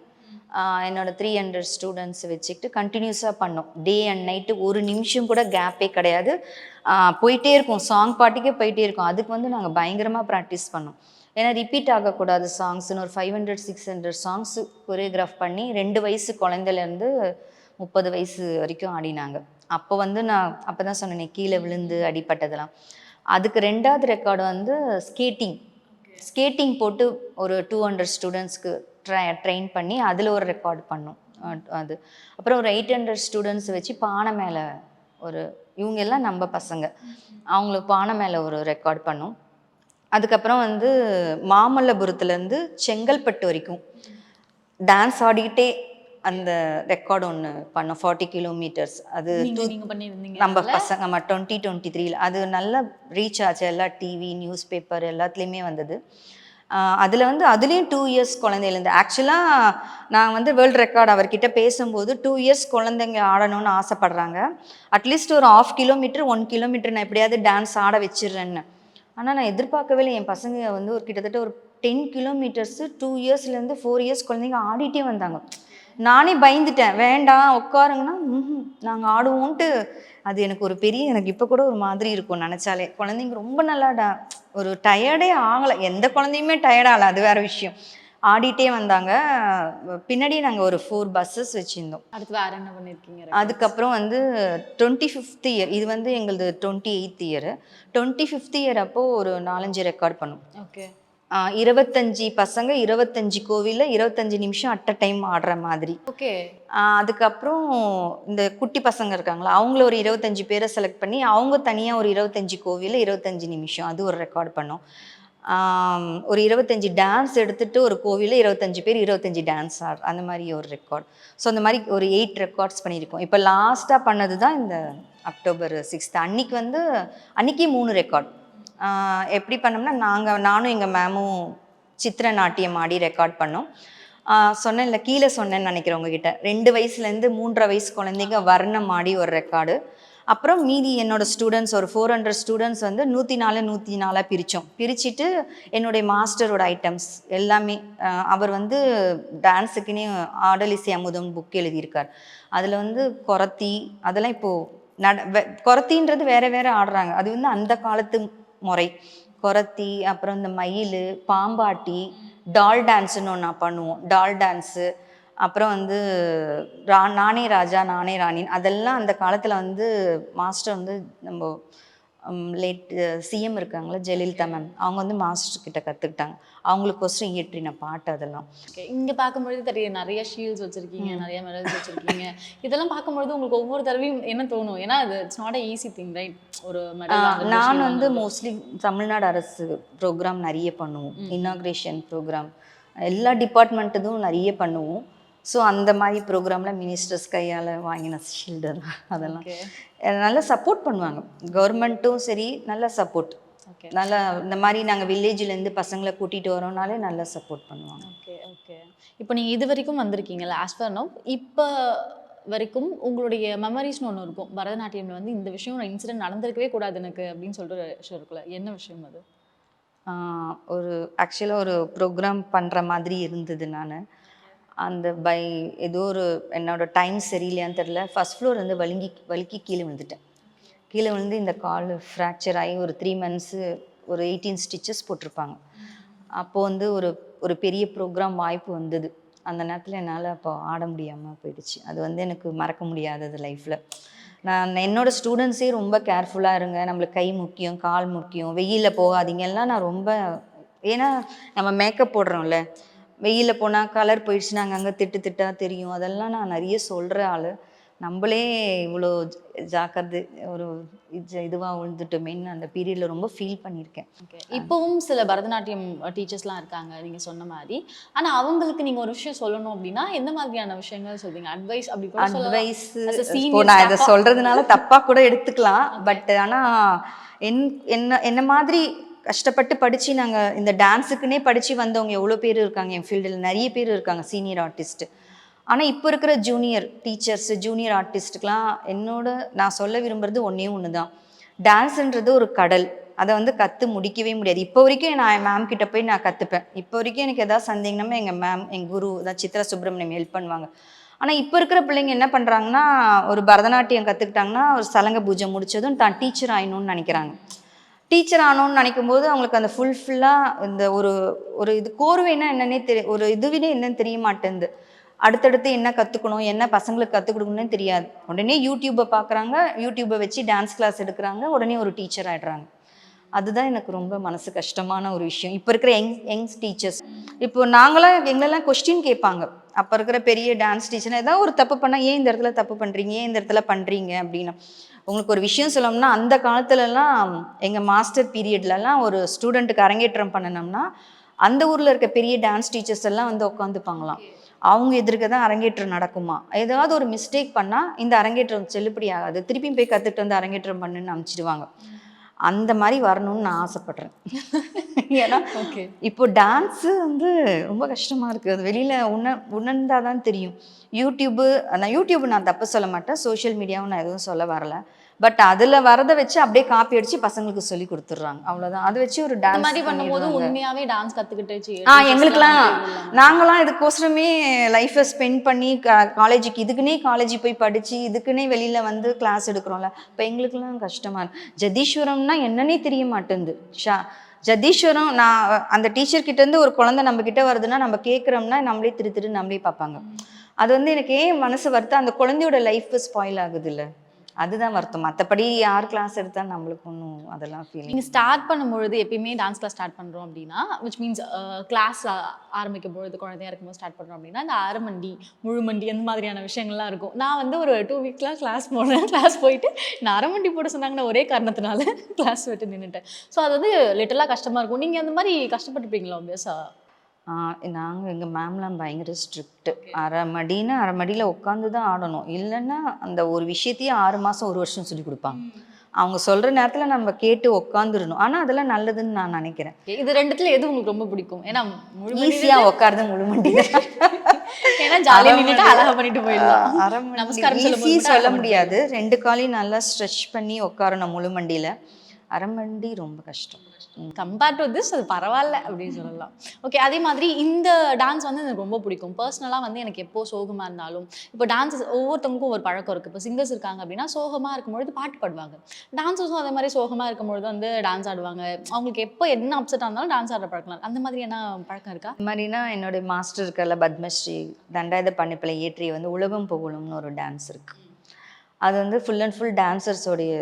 என்னோட த்ரீ ஹண்ட்ரட் ஸ்டூடெண்ட்ஸ் வச்சுக்கிட்டு கண்டினியூஸாக பண்ணோம். டே அண்ட் நைட்டு ஒரு நிமிஷம் கூட கேப்பே கிடையாது. போயிட்டே இருக்கும். சாங் பாட்டுக்கே போயிட்டே இருக்கும். அதுக்கு வந்து நாங்கள் பயங்கரமாக ப்ராக்டிஸ் பண்ணோம். ஏன்னா ரிப்பீட் ஆகக்கூடாது சாங்ஸ்னு ஒரு five hundred six hundred songs choreograph பண்ணி ரெண்டு வயசு குழந்தையிலேருந்து முப்பது வயசு வரைக்கும் ஆடினாங்க. அப்போ வந்து நான் அப்போ தான் சொன்னேனே கீழே விழுந்து அடிப்பட்டதெல்லாம் அதுக்கு ரெண்டாவது ரெக்கார்டு வந்து ஸ்கேட்டிங் ஸ்கேட்டிங் போட்டு ஒரு டூ ஹண்ட்ரட் ஸ்டூடெண்ட்ஸ்க்கு ட்ரை ட்ரெயின் பண்ணி அதில் ஒரு ரெக்கார்ட் பண்ணோம். அது. அப்புறம் ஒரு எயிட் ஹண்ட்ரட் ஸ்டூடெண்ட்ஸ் வச்சு பானை மேலே ஒரு இவங்க எல்லாம் நம்ம பசங்க. அவங்களுக்கு பானை மேலே ஒரு ரெக்கார்ட் பண்ணோம். அதுக்கப்புறம் வந்து மாமல்லபுரத்துலேருந்து செங்கல்பட்டு வரைக்கும் டான்ஸ் ஆடிக்கிட்டே அந்த ரெக்கார்டு ஒன்று பண்ணோம். ஃபார்ட்டி கிலோமீட்டர்ஸ் அது நம்ம பசங்க நம்ம டுவெண்ட்டி டுவெண்ட்டி த்ரீல அது நல்லா ரீச் ஆச்சு. எல்லா டிவி நியூஸ் பேப்பர் எல்லாத்துலேயுமே வந்தது. அதில் வந்து அதுலேயும் டூ இயர்ஸ் குழந்தையிலேருந்து ஆக்சுவலாக நான் வந்து வேர்ல்டு ரெக்கார்ட் அவர்கிட்ட பேசும்போது டூ இயர்ஸ் குழந்தைங்க ஆடணும்னு ஆசைப்படுறாங்க. அட்லீஸ்ட் ஒரு ஆஃப் கிலோமீட்டர் ஒன் கிலோமீட்டர் நான் எப்படியாவது டான்ஸ் ஆட வச்சிடுறேன்னு. ஆனால் நான் எதிர்பார்க்கவே இல்லை என் பசங்க வந்து ஒரு கிட்டத்தட்ட ஒரு டென் கிலோமீட்டர்ஸு டூ இயர்ஸ்லேருந்து ஃபோர் இயர்ஸ் குழந்தைங்க ஆடிட்டே வந்தாங்க. நானே பயந்துட்டேன். வேண்டாம் உட்காருங்கன்னா நாங்கள் ஆடுவோன்ட்டு. அது எனக்கு ஒரு பெரிய எனக்கு இப்போ கூட ஒரு மாதிரி இருக்கும் நினச்சாலே. குழந்தைங்க ரொம்ப நல்லா டா ஒரு டயர்டே ஆகலை. எந்த குழந்தையுமே டயர்டாகலை அது வேறு விஷயம். ஆடிட்டே வந்தாங்க. பின்னாடி நாங்கள் ஒரு ஃபோர் பஸ்ஸஸ் வச்சுருந்தோம். அடுத்து வேற என்ன பண்ணிருக்கீங்க? அதுக்கப்புறம் வந்து டுவெண்ட்டி ஃபிஃப்த் இயர் இது வந்து எங்களது twenty eighth year twenty fifth year அப்போது ஒரு நாலஞ்சு ரெக்கார்ட் பண்ணோம். ஓகே. இருபத்தஞ்சி பசங்க இருபத்தஞ்சி கோவிலில் இருபத்தஞ்சி நிமிஷம் அட் அ டைம் ஆடுற மாதிரி. ஓகே. அதுக்கப்புறம் இந்த குட்டி பசங்க இருக்காங்களா அவங்கள ஒரு இருபத்தஞ்சி பேரை செலக்ட் பண்ணி அவங்க தனியாக ஒரு இருபத்தஞ்சி கோவிலில் இருபத்தஞ்சி நிமிஷம் அது ஒரு ரெக்கார்ட் பண்ணோம். ஒரு இருபத்தஞ்சி டான்ஸ் எடுத்துட்டு ஒரு கோவிலில் இருபத்தஞ்சி பேர் இருபத்தஞ்சி டான்ஸ் ஆடு. அந்த மாதிரி ஒரு ரெக்கார்ட் ஸோ அந்த மாதிரி ஒரு எயிட் ரெக்கார்ட்ஸ் பண்ணியிருக்கோம். இப்போ லாஸ்ட்டாக பண்ணது தான் இந்த அக்டோபர் சிக்ஸ்த் அன்னைக்கு வந்து அன்னைக்கு மூணு ரெக்கார்ட் எப்படி பண்ணோம்னா நாங்கள் நானும் எங்கள் மேமும் சித்திர நாட்டியம் ஆடி ரெக்கார்ட் பண்ணோம். சொன்னேன் இல்லை கீழே சொன்னேன்னு நினைக்கிறேன் உங்ககிட்ட. ரெண்டு வயசுலேருந்து மூன்றரை வயசு குழந்தைங்க வர்ணம் ஆடி ஒரு ரெக்கார்டு அப்புறம் மீதி என்னோட ஸ்டூடெண்ட்ஸ் ஒரு ஃபோர் ஹண்ட்ரட் ஸ்டூடெண்ட்ஸ் வந்து நூற்றி நாலு நூற்றி நாலாக பிரித்தோம் பிரிச்சுட்டு என்னுடைய மாஸ்டரோட ஐட்டம்ஸ் எல்லாமே அவர் வந்து டான்ஸுக்குன்னே ஆடலிசை அமுதம் புக் எழுதியிருக்கார். அதில் வந்து கொரத்தி அதெல்லாம் இப்போது நட வே- கொரத்தின்றது வேற வேற ஆடுறாங்க. அது வந்து அந்த காலத்து முறை. கொரத்தி அப்புறம் இந்த மயில் பாம்பாட்டி டால் டான்ஸுன்னு ஒன்று பண்ணுவோம். டால் டான்ஸு அப்புறம் வந்து ரா நானே ராஜா நானே ராணின் அதெல்லாம் அந்த காலத்தில் வந்து மாஸ்டர் வந்து நம்ம லேட் சிஎம் இருக்காங்களா ஜெயலலிதா மேம் அவங்க வந்து மாஸ்டர் கிட்ட கற்றுக்கிட்டாங்க அவங்களுக்கோசரம் இயற்றின பாட்டு அதெல்லாம். இங்க பார்க்கும்பொழுது தெரியும் நிறைய ஷீல்ட்ஸ் வச்சிருக்கீங்க நிறைய மெடல்ஸ் வச்சிருக்கீங்க. இதெல்லாம் பார்க்கும்பொழுது உங்களுக்கு ஒவ்வொரு தடவையும் என்ன தோணும்? ஏன்னா அது it's not easy thing right ஒரு நான் வந்து மோஸ்ட்லி தமிழ்நாடு அரசு ப்ரோக்ராம் நிறைய பண்ணுவோம். இனாக்ரேஷன் ப்ரோக்ராம் எல்லா டிபார்ட்மெண்ட்டுதும் நிறைய பண்ணுவோம். ஸோ அந்த மாதிரி ப்ரோக்ராமில் மினிஸ்டர்ஸ் கையால் வாங்கின ஷீல்டு அதெல்லாம். நல்லா சப்போர்ட் பண்ணுவாங்க. கவர்மெண்ட்டும் சரி நல்ல சப்போர்ட் ஓகே நல்லா இந்த மாதிரி நாங்கள் வில்லேஜ்லேருந்து பசங்களை கூட்டிகிட்டு வரோம்னாலே நல்லா சப்போர்ட் பண்ணுவாங்க. ஓகே ஓகே இப்போ நீங்க இது வரைக்கும் வந்திருக்கீங்கல்ல ஆஸ் பர் நோ இப்போ வரைக்கும் உங்களுடைய மெமரிஸ்னு ஒன்று இருக்கும். பரதநாட்டியம்ல வந்து இந்த விஷயம் இன்சிடென்ட் நடந்திருக்கவே கூடாது எனக்கு அப்படின்னு சொல்லிட்டு ஒரு விஷயம் இருக்குல்ல என்ன விஷயம் அது? ஒரு ஆக்சுவலாக ஒரு ப்ரோக்ராம் பண்ணுற மாதிரி இருந்தது நான். அந்த பை ஏதோ ஒரு என்னோடய டைம் சரியில்லையான்னு தெரில ஃபஸ்ட் ஃப்ளோர் வந்து வலிங்கி வலிக்கி கீழே விழுந்துட்டேன். கீழே விழுந்து இந்த கால் ஃப்ராக்சர் ஆகி ஒரு த்ரீ மந்த்ஸு ஒரு எயிட்டீன் ஸ்டிச்சஸ் போட்டிருப்பாங்க. அப்போது வந்து ஒரு ஒரு பெரிய ப்ரோக்ராம் வாய்ப்பு வந்தது. அந்த நேரத்தில் என்னால் அப்போ ஆட முடியாமல் போயிடுச்சு. அது வந்து எனக்கு மறக்க முடியாதது லைஃப்பில் நான் என்னோட ஸ்டூடெண்ட்ஸே ரொம்ப கேர்ஃபுல்லாக இருங்க. நம்மளுக்கு கை முக்கியம் கால் முக்கியம் வெயிலில் போகாதீங்கலாம் நான் ரொம்ப ஏன்னா நம்ம மேக்கப் போடுறோம்ல. வெயிலில் போனால் கலர் போயிடுச்சுன்னா அங்கங்கே திட்டு திட்டா தெரியும். அதெல்லாம் நான் நிறைய சொல்கிற ஆள். நம்மளே இவ்வளோ ஜாக்கிரதை ஒரு இதுவாக விழுந்துட்டோமேன்னு அந்த பீரியடில் ரொம்ப ஃபீல் பண்ணியிருக்கேன். இப்போவும் சில பரதநாட்டியம் டீச்சர்ஸ்லாம் இருக்காங்க நீங்க சொன்ன மாதிரி. ஆனா அவங்களுக்கு நீங்க ஒரு விஷயம் சொல்லணும் அப்படின்னா எந்த மாதிரியான விஷயங்கள் சொல்வீங்க அட்வைஸ் அப்படி அட்வைஸ் நான் இதை staff-ஆ- சொல்றதுனால தப்பா கூட எடுத்துக்கலாம். பட் ஆனா என் என்ன என்ன மாதிரி கஷ்டப்பட்டு படித்து நாங்கள் இந்த டான்ஸுக்குன்னே படித்து வந்தவங்க எவ்வளோ பேர் இருக்காங்க? என் ஃபீல்டில் நிறைய பேர் இருக்காங்க சீனியர் ஆர்டிஸ்ட் ஆனால் இப்போ இருக்கிற ஜூனியர் டீச்சர்ஸ் ஜூனியர் ஆர்டிஸ்ட்டுக்கெலாம் என்னோட நான் சொல்ல விரும்புறது ஒன்றே ஒன்று தான் டான்ஸுன்றது ஒரு கடல். அதை வந்து கற்று முடிக்கவே முடியாது. இப்போ வரைக்கும் நான் என் மேம் கிட்ட போய் நான் கற்றுப்பேன் இப்போ வரைக்கும் எனக்கு எதாவது சந்தேகம்னா எங்கள் மேம் எங்கள் குரு தான் சித்ரா சுப்பிரமணியம் ஹெல்ப் பண்ணுவாங்க. ஆனால் இப்போ இருக்கிற பிள்ளைங்க என்ன பண்ணுறாங்கன்னா ஒரு பரதநாட்டியம் கற்றுக்கிட்டாங்கன்னா ஒரு சலங்க பூஜை முடிச்சதும் தான் டீச்சர் ஆயிடணும்னு நினைக்கிறாங்க. டீச்சர் ஆனோன்னு நினைக்கும் போது அவங்களுக்கு அந்த ஃபுல்ஃபில்லாக இந்த ஒரு ஒரு இது கோர்வைனா என்னன்னே தெரிய ஒரு இதுவினே என்னன்னு தெரிய மாட்டேங்குது. அடுத்தடுத்து என்ன கற்றுக்கணும் என்ன பசங்களுக்கு கற்றுக் கொடுக்கணும்னு தெரியாது. உடனே யூடியூப்பை பார்க்குறாங்க யூடியூப்பை வச்சு டான்ஸ் கிளாஸ் எடுக்கிறாங்க உடனே ஒரு டீச்சர் ஆகிடுறாங்க அதுதான் எனக்கு ரொம்ப மனசு கஷ்டமான ஒரு விஷயம். இப்போ இருக்கிற யங் யங்ஸ் டீச்சர்ஸ் இப்போ நாங்களாம் எங்களெல்லாம் கொஸ்டின் கேட்பாங்க. அப்போ இருக்கிற பெரிய டான்ஸ் டீச்சர் ஏதாவது ஒரு தப்பு பண்ணால் ஏன் இந்த இடத்துல தப்பு பண்ணுறீங்க ஏன் இந்த இடத்துல பண்ணுறீங்க அப்படின்னு. உங்களுக்கு ஒரு விஷயம் சொல்லணும்னா அந்த காலத்துலலாம் எங்கள் மாஸ்டர் பீரியட்லலாம் ஒரு ஸ்டூடெண்ட்டுக்கு அரங்கேற்றம் பண்ணணும்னா அந்த ஊரில் இருக்க பெரிய டான்ஸ் டீச்சர்ஸ் எல்லாம் வந்து உட்காந்துப்பாங்களாம் அவங்க எதிர்க்க தான் அரங்கேற்றம் நடக்குமா? ஏதாவது ஒரு மிஸ்டேக் பண்ணால் இந்த அரங்கேற்றம் செல்லுபடி ஆகாது திருப்பியும் போய் கற்றுட்டு வந்து அரங்கேற்றம் பண்ணுன்னு அனுப்பிச்சிடுவாங்க. அந்த மாதிரி வரணும்னு நான் ஆசைப்படுறேன். ஏன்னா ஓகே. இப்போ டான்ஸு வந்து ரொம்ப கஷ்டமாக இருக்குது அது வெளியில் உண உணர்ந்தால் தான் தெரியும். யூடியூப்பு நான் யூடியூப் நான் தப்பு சொல்ல மாட்டேன். சோஷியல் மீடியாவும் நான் எதுவும் சொல்ல வரல. பட் அதில் வரதை வச்சு அப்படியே காப்பி அடித்து பசங்களுக்கு சொல்லி கொடுத்துட்றாங்க. அவ்வளோதான் அதை வச்சு ஒரு டான்ஸ் மாதிரி பண்ணும்போது உண்மையாவே டான்ஸ் கத்துக்கிட்டு ஆ எங்களுக்கெல்லாம் நாங்களாம் இதுக்கோசரமே லைஃப்பை ஸ்பெண்ட் பண்ணி காலேஜுக்கு இதுக்குன்னே காலேஜ் போய் படித்து இதுக்குன்னே வெளியில் வந்து கிளாஸ் எடுக்கிறோம்ல. இப்போ எங்களுக்கெல்லாம் கஷ்டமாக இருக்கு. ஜதீஸ்வரம்னா என்னன்னே தெரிய மாட்டேங்குது. ஷா ஜதீஸ்வரம் நான் அந்த டீச்சர் கிட்டேருந்து ஒரு குழந்தை நம்ம கிட்ட வருதுன்னா நம்ம கேட்குறோம்னா நம்மளே திரு திரு நம்மளே பார்ப்பாங்க. அது வந்து எனக்கு ஏன் மனசு வருது அந்த குழந்தையோட லைஃப் ஸ்பாயில் ஆகுது இல்லை அதுதான் வருத்தம். மற்றபடி யார் கிளாஸ் எடுத்தா நம்மளுக்கு ஒன்றும் அதெல்லாம் ஃபீலிங் நீங்க ஸ்டார்ட் பண்ணும்பொழுது எப்பயுமே டான்ஸ் கிளாஸ் ஸ்டார்ட் பண்றோம் அப்படின்னா விச் மீன்ஸ் கிளாஸ் ஆரம்பிக்கும் பொழுது குழந்தையா இருக்கும்போது ஸ்டார்ட் பண்றோம் அப்படின்னா இந்த அரைமண்டி முழுமண்டி அந்த மாதிரியான விஷயங்கள்லாம் இருக்கும். நான் வந்து ஒரு டூ வீக்ஸ்லாம் கிளாஸ் போனேன். கிளாஸ் போயிட்டு நான் அரைமண்டி போட சொன்னாங்கன்னா ஒரே காரணத்தினால கிளாஸ் விட்டு நின்றுட்டேன் ஸோ அது வந்து லிட்டலாக கஷ்டமா இருக்கும். நீங்க அந்த மாதிரி கஷ்டப்பட்டுப்பீங்களா ஆப்வியஸா நாங்கள் எங்கள் மேம்லாம் பயங்கர ஸ்ட்ரிக்ட்டு அரை மடின்னு அரை மடியில் உட்காந்து தான் ஆடணும். இல்லைன்னா அந்த ஒரு விஷயத்தையே ஆறு மாதம் ஒரு வருஷம் சொல்லி கொடுப்பாங்க. அவங்க சொல்கிற நேரத்தில் நம்ம கேட்டு உட்காந்துடணும் ஆனால் அதெல்லாம் நல்லதுன்னு நான் நினைக்கிறேன். இது ரெண்டுத்துல எது உங்களுக்கு ரொம்ப பிடிக்கும்? ஏன்னா ஈஸியாக உட்காருது முழு மண்டி ஏன்னா ஜாலியாக நின்றுட்டு அழகா பண்ணிட்டு போயிடலாம். அரை கூட சொல்ல. முடியாது. ரெண்டு காலையும் நல்லா ஸ்ட்ரெச் பண்ணி உட்காரணும் முழு மண்டியில் அரை மண்டி ரொம்ப கஷ்டம். கம்பேர் டு திஸ் அது பரவாயில்ல அப்படின்னு சொல்லலாம். ஓகே அதே மாதிரி இந்த டான்ஸ் வந்து எனக்கு ரொம்ப பிடிக்கும். பர்சனலாக வந்து எனக்கு எப்போ சோகமாக இருந்தாலும் இப்போ டான்ஸஸ் ஒவ்வொருத்தவங்களுக்கும் ஒரு பழக்கம் இருக்குது இப்போ சிங்கர்ஸ் இருக்காங்க அப்படின்னா சோகமாக இருக்கும்பொழுது பாட்டு பாடுவாங்க. டான்ஸர்ஸும் அதே மாதிரி சோகமாக இருக்கும்பொழுது வந்து டான்ஸ் ஆடுவாங்க. அவங்களுக்கு எப்போ என்ன அப்செட்டாக இருந்தாலும் டான்ஸ் ஆடுற பழக்கம். அந்த மாதிரி என்ன பழக்கம் இருக்கா? இந்த மாதிரினா என்னுடைய மாஸ்டர் இருக்கல பத்மஸ்ரீ தண்டாயுத பண்ணிப்பிள்ளை ஏற்றி வந்து உலகம் புகழும்னு ஒரு டான்ஸ் இருக்குது அது வந்து ஃபுல் அண்ட் ஃபுல் டான்சர்ஸோடைய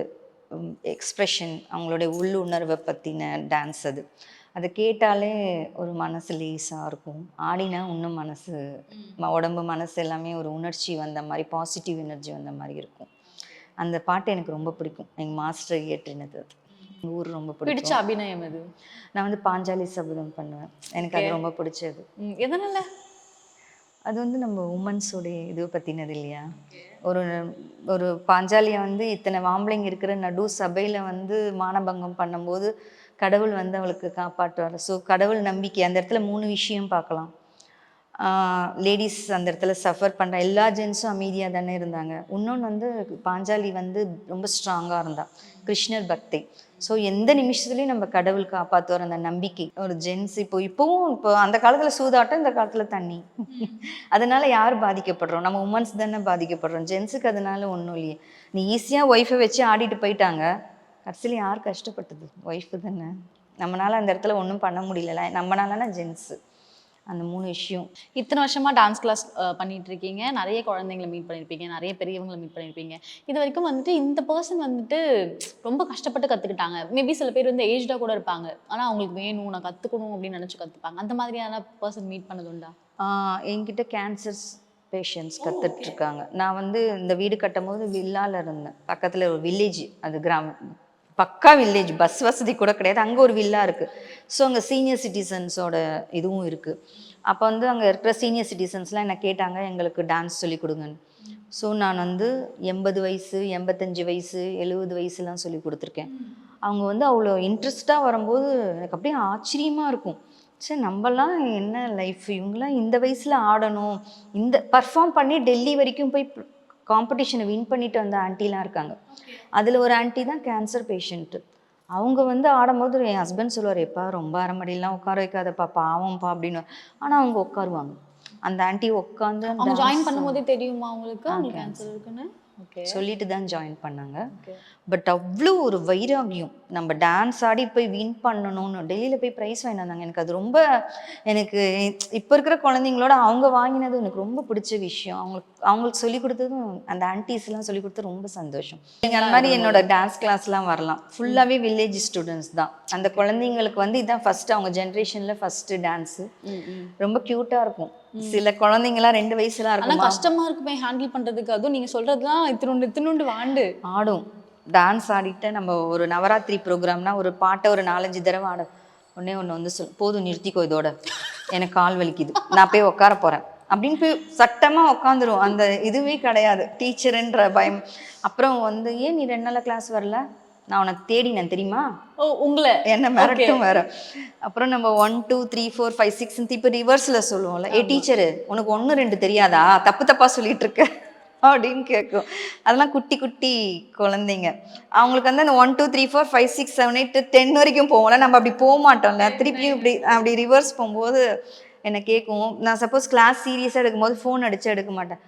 எக்ஸ்ப்ரெஷன் அவங்களுடைய உள்ளுணர்வை பற்றின டான்ஸ் அது. அதை கேட்டாலே ஒரு மனசு லேசாக இருக்கும். ஆடினா இன்னும் மனசு உடம்பு மனசு எல்லாமே ஒரு உணர்ச்சி வந்த மாதிரி பாசிட்டிவ் எனர்ஜி வந்த மாதிரி இருக்கும். அந்த பாட்டு எனக்கு ரொம்ப பிடிக்கும். எங்கள் மாஸ்டர் இயற்றினது. அது எங்கள் ஊர் ரொம்ப பிடிச்ச அபிநயம் இது நான் வந்து பாஞ்சாலி சபதம் பண்ணுவேன். எனக்கு அது ரொம்ப பிடிச்சது. எதனால? அது வந்து நம்ம உமன்ஸோடைய இது பற்றினது இல்லையா? ஒரு ஒரு பாஞ்சாலியை வந்து இத்தனை வாம்பளைங்க இருக்கிற நடு சபையில் வந்து மானபங்கம் பண்ணும்போது கடவுள் வந்து அவளுக்கு காப்பாற்றுவார். ஸோ கடவுள் நம்பிக்கை அந்த இடத்துல மூணு விஷயம் பார்க்கலாம். லேடிஸ் அந்த இடத்துல சஃபர் பண்ணுற எல்லா ஜென்ஸும் அமைதியாக தானே இருந்தாங்க. இன்னொன்று வந்து பாஞ்சாலி வந்து ரொம்ப ஸ்ட்ராங்காக இருந்தாள் கிருஷ்ணர் பக்தி. ஸோ எந்த நிமிஷத்துலையும் நம்ம கடவுள் காப்பாற்றுவார் அந்த நம்பிக்கை. ஒரு ஜென்ஸ் இப்போ இப்போவும் இப்போ அந்த காலத்தில் சூதாட்டம் இந்த காலத்தில் தண்ணி. அதனால யார் பாதிக்கப்படுறோம்? நம்ம உமன்ஸ் தானே பாதிக்கப்படுறோம். ஜென்ஸுக்கு அதனால ஒன்றும் இல்லையே. நீ ஈஸியாக ஒய்ஃபை வச்சு ஆடிட்டு போயிட்டாங்க. கடைசியில் யார் கஷ்டப்பட்டது? ஒய்ஃபு தானே. நம்மளால அந்த இடத்துல ஒன்றும் பண்ண முடியல நம்மளாலனா ஜென்ஸு அந்த மூணு விஷயம். இத்தனை வருஷமா டான்ஸ் கிளாஸ் பண்ணிட்டு இருக்கீங்க நிறைய குழந்தைங்களை மீட் பண்ணியிருப்பீங்க நிறைய பெரியவங்களை மீட் பண்ணியிருப்பீங்க இது வரைக்கும் வந்துட்டு இந்த பர்சன் வந்துட்டு ரொம்ப கஷ்டப்பட்டு கற்றுக்கிட்டாங்க மேபி சில பேர் வந்து ஏஜ்டாக கூட இருப்பாங்க. ஆனால் அவங்களுக்கு வேணும் நான் கற்றுக்கணும் அப்படின்னு நினச்சி கற்றுப்பாங்க அந்த மாதிரியான பர்சன் மீட் பண்ணது உண்டா? என்கிட்ட கேன்சர்ஸ் பேஷண்ட்ஸ் கற்றுட்டு இருக்காங்க நான் வந்து இந்த வீடு கட்டும் போது வில்லால இருந்தேன். பக்கத்தில் ஒரு வில்லேஜ் அது கிராமம். பக்கா வில்லேஜ் பஸ் வசதி கூட கிடையாது. அங்கே ஒரு வில்லா இருக்குது ஸோ அங்கே சீனியர் சிட்டிசன்ஸோட இதுவும் இருக்குது அப்போ வந்து அங்கே இருக்கிற சீனியர் சிட்டிசன்ஸ்லாம் என்ன கேட்டாங்க? எங்களுக்கு டான்ஸ் சொல்லி கொடுங்கன்னு. ஸோ நான் வந்து எண்பது வயசு எண்பத்தஞ்சு வயசு எழுபது வயசுலாம் சொல்லி கொடுத்துருக்கேன். அவங்க வந்து அவ்வளோ இன்ட்ரெஸ்டாக வரும்போது எனக்கு அப்படியே ஆச்சரியமாக இருக்கும். சரி நம்மலாம் என்ன லைஃப் இவங்களாம் இந்த வயசில் ஆடணும். இந்த பர்ஃபார்ம் பண்ணி டெல்லி வரைக்கும் போய் காம்படிஷனை வின் பண்ணிட்டு வந்த ஆன்ட்டிலாம் இருக்காங்க. அதில் ஒரு ஆன்ட்டி தான் கேன்சர் பேஷண்ட்டு அவங்க வந்து ஆடும்போது என் ஹஸ்பண்ட் சொல்லுவார் எப்பா ரொம்ப அரைமடியெல்லாம் உட்கார வைக்காதப்பா பாவம்ப்பா அப்படின்னு. ஆனால் அவங்க உட்காருவாங்க. அந்த ஆன்ட்டி உட்காந்து அவங்க ஜாயின் பண்ணும்போதே தெரியுமா அவங்களுக்கு அவங்களுக்கு கேன்சர் இருக்குன்னு? ஓகே சொல்லிட்டு தான் ஜாயின் பண்ணாங்க. பட் அவ்வளோ ஒரு வைராகியம். நம்ம டான்ஸ் ஆடி போய் வின் பண்ணணும்னு. டெல்லியில் போய் ப்ரைஸ் வாங்கி வந்தாங்க. எனக்கு அது ரொம்ப எனக்கு இப்போ இருக்கிற குழந்தைங்களோட அவங்க வாங்கினது எனக்கு ரொம்ப பிடிச்ச விஷயம். அவங்களுக்கு அவங்களுக்கு சொல்லி கொடுத்ததும் அந்த ஆன்டிஸ்லாம் சொல்லி கொடுத்தது ரொம்ப சந்தோஷம். நீங்கள் அந்த மாதிரி என்னோட டான்ஸ் கிளாஸ்லாம் வரலாம். ஃபுல்லாகவே வில்லேஜ் ஸ்டூடெண்ட்ஸ் தான். அந்த குழந்தைங்களுக்கு வந்து இதான் ஃபஸ்ட்டு அவங்க ஜென்ரேஷனில் ஃபஸ்ட்டு டான்ஸு ரொம்ப க்யூட்டாக இருக்கும். சில குழந்தைங்கலாம் ரெண்டு வயசுலாம் இருக்கும்? கஷ்டமா இருக்குமே ஹேண்டில் பண்றதுக்கு. அதுவும் நீங்க சொல்றதுலாம் இத்தினோண்டு இத்தினோண்டு வாண்டு. ஆடும். டான்ஸ் ஆடிட்டு நம்ம ஒரு நவராத்திரி ப்ரோக்ராம்னா ஒரு பாட்டை ஒரு நாலஞ்சு தடவை ஆட. உடனே ஒன்று வந்து சொல் போதும் நிறுத்திக்கோ இதோட. எனக்கு கால் வலிக்குது. நான் போய் உட்கார போகிறேன் அப்படின்னு போய் சட்டமாக உட்காந்துரும் அந்த இதுவே கிடையாது. டீச்சருன்ற பயம். அப்புறம் வந்து ஏன் நீ ரெண்டு நாள் கிளாஸ் வரல? நான் உனக்கு தேடினேன் தெரியுமா? ஓ உங்களை. என்ன மிரட்டும் வேற. அப்புறம் நம்ம one two three four five six இப்போ ரிவர்ஸில் சொல்லுவோம்ல. ஏ டீச்சரு உனக்கு ஒன்று ரெண்டு தெரியாதா? தப்பு தப்பா சொல்லிட்டு இருக்க. அப்படின்னு கேட்கும் அதெல்லாம் குட்டி குட்டி குழந்தைங்க. அவங்களுக்கு வந்து அந்த one two three four five six seven eight ten வரைக்கும் போவோம்ல. நம்ம அப்படி போக மாட்டோம்ல. திருப்பியும் இப்படி அப்படி ரிவர்ஸ் போகும்போது என்னை கேட்கும் நான் சப்போஸ் கிளாஸ் சீரியஸாக எடுக்கும்போது ஃபோன் அடித்து எடுக்க மாட்டேன்.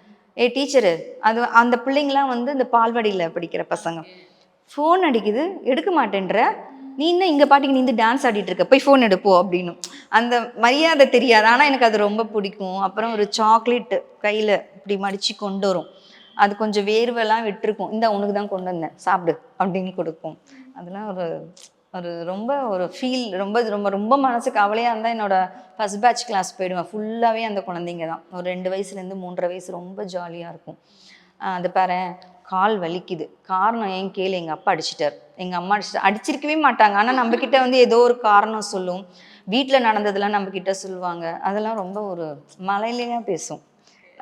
ஏ டீச்சரு அது அந்த பிள்ளைங்களாம் வந்து இந்த பால்வாடியில் படிக்கிற பசங்க. ஃபோன் அடிக்குது எடுக்க மாட்டேன்ற. நீ இன்னும் இங்கே பாட்டிக்கு நீ இந்த டான்ஸ் ஆடிட்டு இருக்க? போய் ஃபோன் எடுப்போம் அப்படின்னு. அந்த மரியாதை தெரியாது. ஆனால் எனக்கு அது ரொம்ப பிடிக்கும். அப்புறம் ஒரு சாக்லேட்டு கையில் இப்படி மடித்து கொண்டு வரும். அது கொஞ்சம் வேர்வெல்லாம் விட்டுருக்கும். இந்த உனக்கு தான் கொண்டு வந்தேன். சாப்பிடு அப்படின்னு கொடுக்கும் அதெல்லாம் ஒரு ஒரு ரொம்ப ஒரு ஃபீல் ரொம்ப ரொம்ப ரொம்ப மனசு கவலையாக இருந்தால் என்னோட ஃபஸ்ட் பேட்ச் கிளாஸ் போயிடுவேன். ஃபுல்லாகவே அந்த குழந்தைங்க தான். ஒரு ரெண்டு வயசுலேருந்து மூன்றரை வயசு ரொம்ப ஜாலியாக இருக்கும். அது பாரு கால் வலிக்குது. காரணம் ஏன் கேளு எங்கள் அப்பா அடிச்சிட்டார். எங்கள் அம்மா அடிச்சிட்டு அடிச்சிருக்கவே மாட்டாங்க. ஆனால் நம்மக்கிட்ட வந்து ஏதோ ஒரு காரணம் சொல்லும். வீட்டில் நடந்ததெல்லாம் நம்மக்கிட்ட சொல்லுவாங்க. அதெல்லாம் ரொம்ப ஒரு மலையிலேயே பேசும்.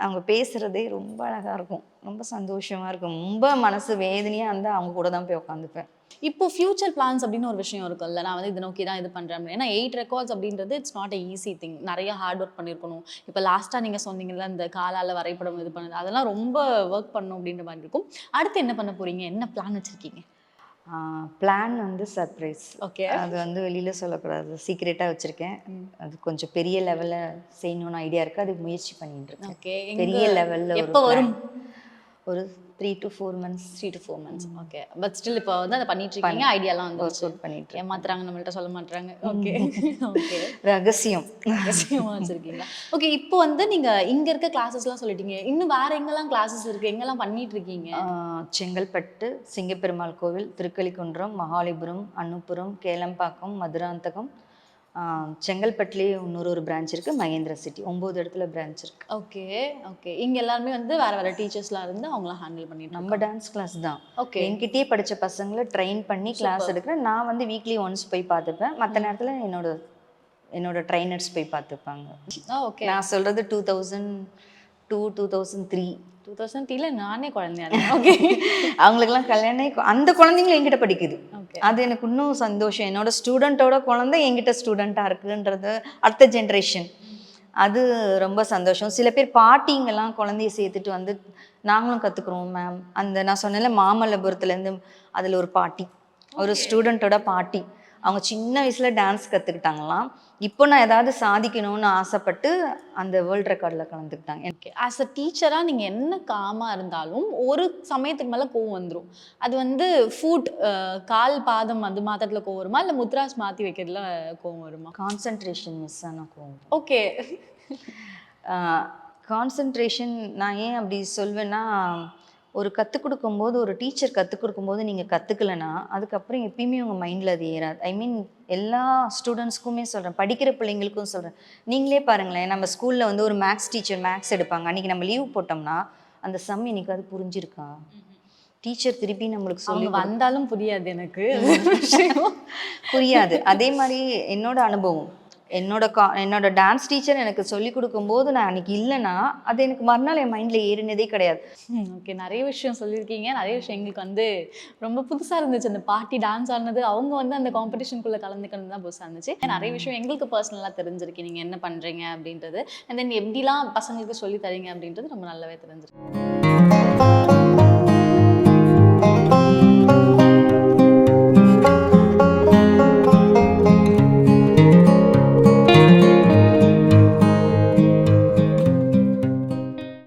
அவங்க பேசுகிறதே ரொம்ப அழகாக இருக்கும். ரொம்ப சந்தோஷமாக இருக்கும். ரொம்ப மனசு வேதனையாக இருந்தால் அவங்க கூட தான் போய் உட்காந்துப்பேன் இப்போ ஃபியூச்சர் பிளான்ஸ் அப்படின்னு ஒரு விஷயம் இருக்கும்ல. நான் வந்து இதை நோக்கி தான் இது அப்படின்னு. ஏன்னா எயிட் ரெக்கார்ட்ஸ் அப்படின்றது it's not a easy thing நிறைய ஹார்ட் ஒர்க் பண்ணியிருக்கணும் இப்போ லாஸ்ட்டாக நீங்க சொன்னீங்கல்ல இந்த காலால வரைபடம் இது பண்ணது. அதெல்லாம் ரொம்ப ஒர்க் பண்ணணும் அப்படின்ற மாதிரி இருக்கும். அடுத்து என்ன பண்ண போறீங்க? என்ன பிளான் வச்சிருக்கீங்க? பிளான் வந்து சர்ப்ரைஸ் ஓகே அது வந்து வெளியில் சொல்லக்கூடாது. சீக்ரெட்டாக வச்சுருக்கேன். அது கொஞ்சம் பெரிய லெவலில் செய்யணும்னு ஐடியா இருக்குது அதுக்கு முயற்சி பண்ணிட்டு இருக்கேன். பெரிய லெவலில் எப்போ வரும்? ஒரு three to four months three to four months okay but still இப்போ வந்து அதை பண்ணிட்டு இருக்கீங்க ஐடியாலாம் வந்து ஒர்க் அவுட் பண்ணிட்டு. ஏமாத்துறாங்க நம்மள்ட்ட சொல்ல மாட்டாங்க ஓகே ஓகே ரகசியம். ரகசியமா வச்சிருக்கீங்களா ஓகே இப்போ வந்து நீங்க இங்க இருக்க கிளாஸஸ்லாம் சொல்லிட்டீங்க. இன்னும் வேற எங்கெல்லாம் கிளாஸஸ் இருக்கு? எங்கெல்லாம் பண்ணிட்டு இருக்கீங்க செங்கல்பட்டு சிங்கப்பெருமாள் கோவில் திருக்கலிக்குன்றம் மகாலிபுரம் அன்னுப்புரம் கேளம்பாக்கம் மதுராந்தகம் ஆஹ் செங்கல்பட்டுலேயே இன்னொரு ஒரு பிரான்ச் இருக்குது மகேந்திர சிட்டி ஒம்பது இடத்துல பிரான்ச் இருக்குது ஓகே ஓகே. இங்க எல்லாருமே வந்து வேற வேற டீச்சர்ஸ்லாம் இருந்து அவங்களாம் ஹேண்டில் பண்ணிட்டு நம்ம டான்ஸ் கிளாஸ் தான். ஓகே. என்கிட்டயே படித்த பசங்களை ட்ரெயின் பண்ணி கிளாஸ் எடுக்கிறேன். நான் வந்து வீக்லி ஒன்ஸ் போய் பார்த்துப்பேன். மற்ற நேரத்தில் என்னோட என்னோட ட்ரைனர்ஸ் போய் பார்த்துப்பாங்க. ஓகே. நான் சொல்கிறது two thousand two two thousand three two thousand த்ரீல நானே குழந்தையா ஓகே. அவங்களுக்கெல்லாம் கல்யாணம் அந்த குழந்தைங்களும் என்கிட்ட படிக்குது. அது எனக்கு இன்னும் சந்தோஷம். என்னோட ஸ்டூடெண்ட்டோட குழந்தை என்கிட்ட ஸ்டூடெண்ட்டாக இருக்குன்றது அடுத்த ஜென்ரேஷன் அது ரொம்ப சந்தோஷம். சில பேர் பாட்டிங்கெல்லாம் குழந்தைய சேர்த்துட்டு வந்து நாங்களும் கற்றுக்குறோம் மேம் அந்த நான் சொன்னேன்ல மாமல்லபுரத்துலேருந்து அதில் ஒரு பாட்டி. ஒரு ஸ்டூடெண்ட்டோட பாட்டி. அவங்க சின்ன வயசில் டான்ஸ் கற்றுக்கிட்டாங்களாம் இப்போ நான் ஏதாவது சாதிக்கணும்னு ஆசைப்பட்டு அந்த வேர்ல்ட் ரெக்கார்டில் கலந்துக்கிட்டாங்க. ஓகே ஆஸ் அ டீச்சராக நீங்கள் என்ன காமா இருந்தாலும் ஒரு சமயத்துக்கு மேலே கோவம் வந்துடும் அது வந்து ஃபுட் கால் பாதம் அது மாத்திரத்தில் கோவம் வருமா? இல்லை முத்ராஸ் மாற்றி வைக்கிறதுல கோவம் வருமா? கான்சன்ட்ரேஷன் மிஸ் ஆன கோவம் ஓகே கான்சன்ட்ரேஷன் நான் ஏன் அப்படி சொல்வேன்னா ஒரு கற்றுக் கொடுக்கும்போது ஒரு டீச்சர் கற்றுக் கொடுக்கும்போது நீங்கள் கற்றுக்கலனா அதுக்கப்புறம் எப்பயுமே உங்கள் மைண்டில் அது ஏறாது. ஐ மீன் எல்லா ஸ்டூடெண்ட்ஸ்க்குமே சொல்கிறேன் படிக்கிற பிள்ளைங்களுக்கும் சொல்கிறேன் நீங்களே பாருங்களேன் நம்ம ஸ்கூலில் வந்து ஒரு மேக்ஸ் டீச்சர் மேக்ஸ் எடுப்பாங்க. அன்றைக்கி நம்ம லீவ் போட்டோம்னா அந்த சம் இன்னைக்கு அது புரிஞ்சிருக்கா? டீச்சர் திருப்பி நம்மளுக்கு சொல்லி வந்தாலும் புரியாது எனக்கு. புரியாது. அதே மாதிரி என்னோட அனுபவம். என்னோட கா என்னோட டான்ஸ் டீச்சர் எனக்கு சொல்லி கொடுக்கும்போது நான் அன்னைக்கு இல்லைன்னா அது எனக்கு மறுநாள் என் மைண்டில் ஏறினதே கிடையாது. ஓகே நிறைய விஷயம் சொல்லியிருக்கீங்க. நிறைய விஷயம் எங்களுக்கு வந்து ரொம்ப புதுசாக இருந்துச்சு. அந்த பாட்டி டான்ஸ் ஆடினது அவங்க வந்து அந்த காம்படிஷனுக்குள்ளே கலந்துக்கணும் தான் புதுசாக இருந்துச்சு. நிறைய விஷயம் எங்களுக்கு பர்சனலாக தெரிஞ்சிருக்கு. நீங்கள் என்ன பண்ணுறீங்க அப்படின்றது. அண்ட் தென் எப்படிலாம் பசங்களுக்கு சொல்லி தரீங்க அப்படின்றது ரொம்ப நல்லாவே தெரிஞ்சிருக்கு.